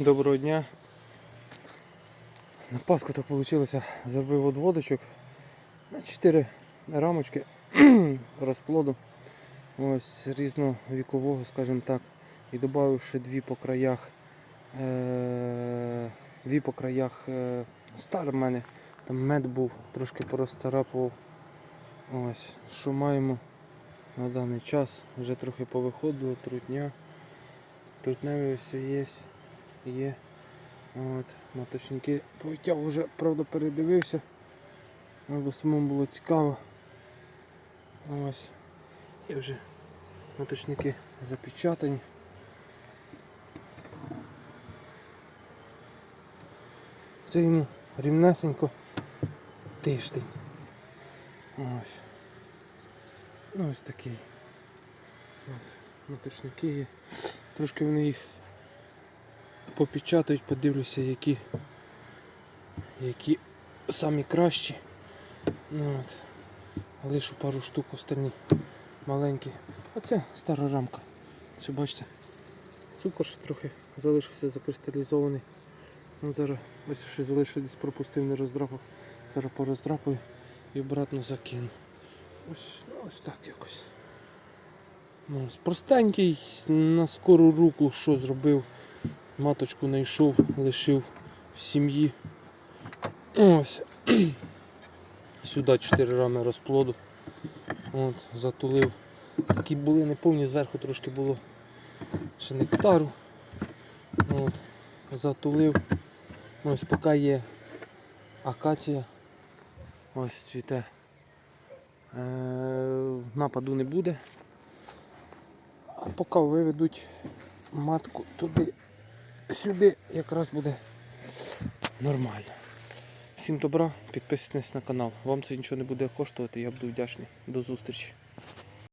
Доброго дня. На Пасху так вийшло, зробив одводочок на 4 рамочки розплоду. Ось різновікового, скажімо так. І додав ще дві по краях. Е- дві по краях е- стар в мене. Там мед був, трошки порозтарапував. Ось, що маємо на даний час. Вже трохи повиходило, трутня. Трутневе все є. Є. От, маточники повитяг вже, правда, передивився. Бо самому було цікаво. Ось. І вже маточники запечатані. Це йому рівнесенько тиждень. Ось. Ну, ось такий. От, маточники є. Трошки вони їх попечатають, подивлюся, які, які самі кращі. Ну, от. Лишу пару штук останні маленькі. А це стара рамка. Що бачите? Цукор ще трохи залишився закристалізований. Ну, зараз ось ще залишив десь пропустив, не роздрапав. Зараз пороздрапаю і обратно закину. Ось, ну, ось так якось. Ну, простенький, на скору руку, що зробив. Маточку знайшов, лишив в сім'ї. Ось. Сюди 4 рами розплоду. От, затулив. Такі були неповні, зверху трошки було ще нектару. От, затулив. Ось поки є акація. Ось цвіте. Е, нападу не буде. А поки виведуть матку туди, сюди якраз буде нормально. Всім добра, підписуйтесь на канал. Вам це нічого не буде коштувати, я буду вдячний. До зустрічі.